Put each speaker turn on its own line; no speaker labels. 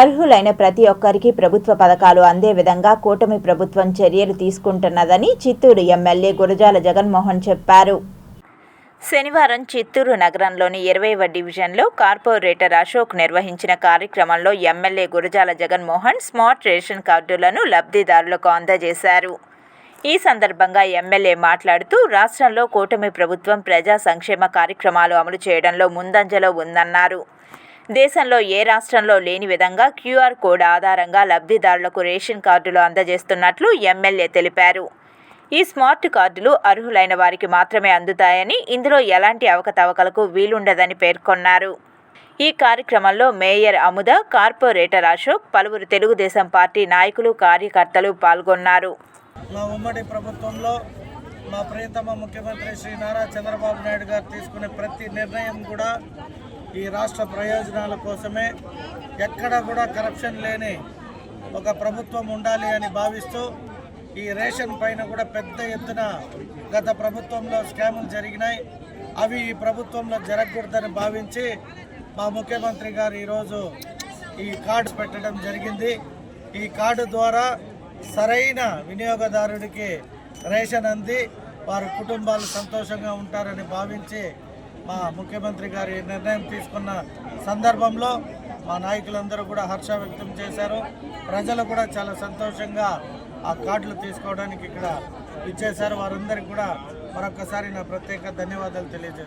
అర్హులైన ప్రతి ఒక్కరికి ప్రభుత్వ పథకాలు అందే విధంగా కూటమి ప్రభుత్వం చర్యలు తీసుకుంటున్నదని చిత్తూరు ఎమ్మెల్యే గురజాల జగన్మోహన్ చెప్పారు. శనివారం చిత్తూరు నగరంలోని ఇరవైవ డివిజన్లో కార్పొరేటర్ అశోక్ నిర్వహించిన కార్యక్రమంలో MLA Gurajala Jaganmohan smart ration కార్డులను లబ్ధిదారులకు అందజేశారు. ఈ సందర్భంగా ఎమ్మెల్యే మాట్లాడుతూ రాష్ట్రంలో కూటమి ప్రభుత్వం ప్రజా సంక్షేమ కార్యక్రమాలు అమలు చేయడంలో ముందంజలో ఉందన్నారు. దేశంలో ఏ రాష్ట్రంలో లేని విధంగా క్యూఆర్ కోడ్ ఆధారంగా లబ్ధిదారులకు రేషన్ కార్డులు అందజేస్తున్నట్లు ఎమ్మెల్యే తెలిపారు. ఈ స్మార్ట్ కార్డులు అర్హులైన వారికి మాత్రమే అందుతాయని ఇందులో ఎలాంటి అవకతవకలకు వీలుండదని పేర్కొన్నారు. ఈ కార్యక్రమంలో మేయర్ అముద కార్పొరేటర్ అశోక్ పలువురు తెలుగుదేశం పార్టీ నాయకులు కార్యకర్తలు పాల్గొన్నారు.
మా ఉమ్మడి ప్రభుత్వంలో మా ప్రియతమ ముఖ్యమంత్రి శ్రీ నారా చంద్రబాబు నాయుడు గారు తీసుకునే ప్రతి నిర్ణయం కూడా ఈ రాష్ట్ర ప్రయోజనాల కోసమే ఎక్కడ కూడా కరప్షన్ లేని ఒక ప్రభుత్వం ఉండాలి అని భావిస్తూ ఈ రేషన్ పైన కూడా పెద్ద ఎత్తున గత ప్రభుత్వంలో స్కాములు జరిగినాయి. అవి ఈ ప్రభుత్వంలో జరగకూడదని భావించి మా ముఖ్యమంత్రి గారు ఈరోజు ఈ కార్డు పెట్టడం జరిగింది. ఈ కార్డు ద్వారా సరైన వినియోగదారుడికి రేషన్ అంది. వారి కుటుంబాలు సంతోషంగా ఉంటారని భావించి మా ముఖ్యమంత్రి గారు ఈ నిర్ణయం తీసుకున్న సందర్భంలో మా నాయకులందరూ కూడా హర్ష వ్యక్తం చేశారు. ప్రజలు కూడా చాలా సంతోషంగా ఆ కార్డులు తీసుకోవడానికి ఇక్కడ ఇచ్చేశారు. వారందరికీ కూడా మరొకసారి నా ప్రత్యేక ధన్యవాదాలు తెలియజేస్తాను